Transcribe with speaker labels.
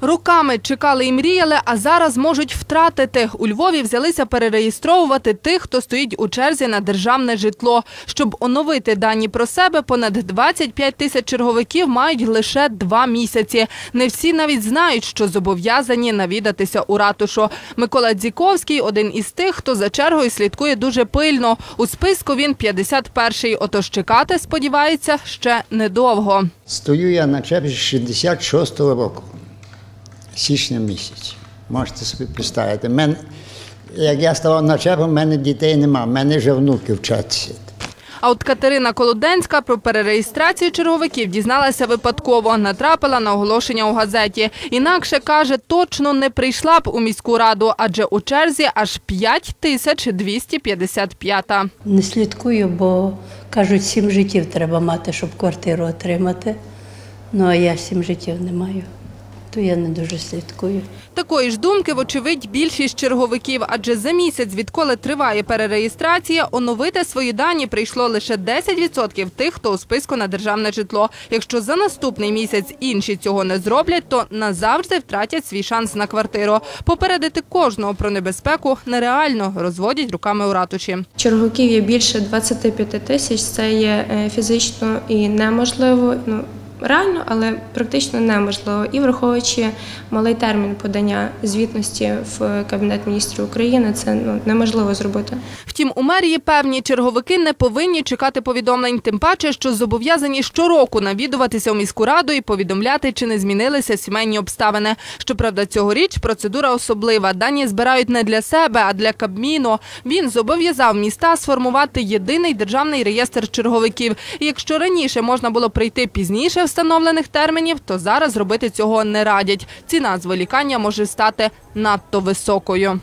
Speaker 1: Роками чекали і мріяли, а зараз можуть втратити. У Львові взялися перереєстровувати тих, хто стоїть у черзі на державне житло. Щоб оновити дані про себе, понад 25 тисяч черговиків мають лише два місяці. Не всі навіть знають, що зобов'язані навідатися у ратушу. Микола Дзіковський – один із тих, хто за чергою слідкує дуже пильно. У списку він 51-й, отож чекати, сподівається, ще недовго.
Speaker 2: Стою я на черзі з 66-го року, січня місяць. Можете собі представити. Мен, як я ставав на чергу, в мене дітей нема, в мене вже внуки вчаться.
Speaker 1: А от Катерина Колоденська про перереєстрацію черговиків дізналася випадково, натрапила на оголошення у газеті. Інакше, каже, точно не прийшла б у міську раду, адже у черзі аж 5 тисяч 255.
Speaker 3: Не слідкую, бо кажуть, сім життів треба мати, щоб квартиру отримати. Ну а я сім життів не маю, то я не дуже слідкую.
Speaker 1: Такої ж думки, вочевидь, більшість черговиків, адже за місяць, відколи триває перереєстрація, оновити свої дані прийшло лише 10% тих, хто у списку на державне житло. Якщо за наступний місяць інші цього не зроблять, то назавжди втратять свій шанс на квартиру. Попередити кожного про небезпеку нереально, розводять руками у ратуші.
Speaker 4: Черговиків є більше 25 тисяч. Це є е, фізично і неможливо. Ну реально, але практично неможливо. І враховуючи малий термін подання звітності в Кабінет міністрів України, це ну неможливо зробити.
Speaker 1: Втім, у мерії певні черговики не повинні чекати повідомлень, тим паче, що зобов'язані щороку навідуватися у міську раду і повідомляти, чи не змінилися сімейні обставини. Щоправда, цьогоріч процедура особлива. Дані збирають не для себе, а для Кабміну. Він зобов'язав міста сформувати єдиний державний реєстр черговиків. І якщо раніше можна було прийти пізніше встановлених термінів, то зараз робити цього не радять. Ціна зволікання може стати надто високою.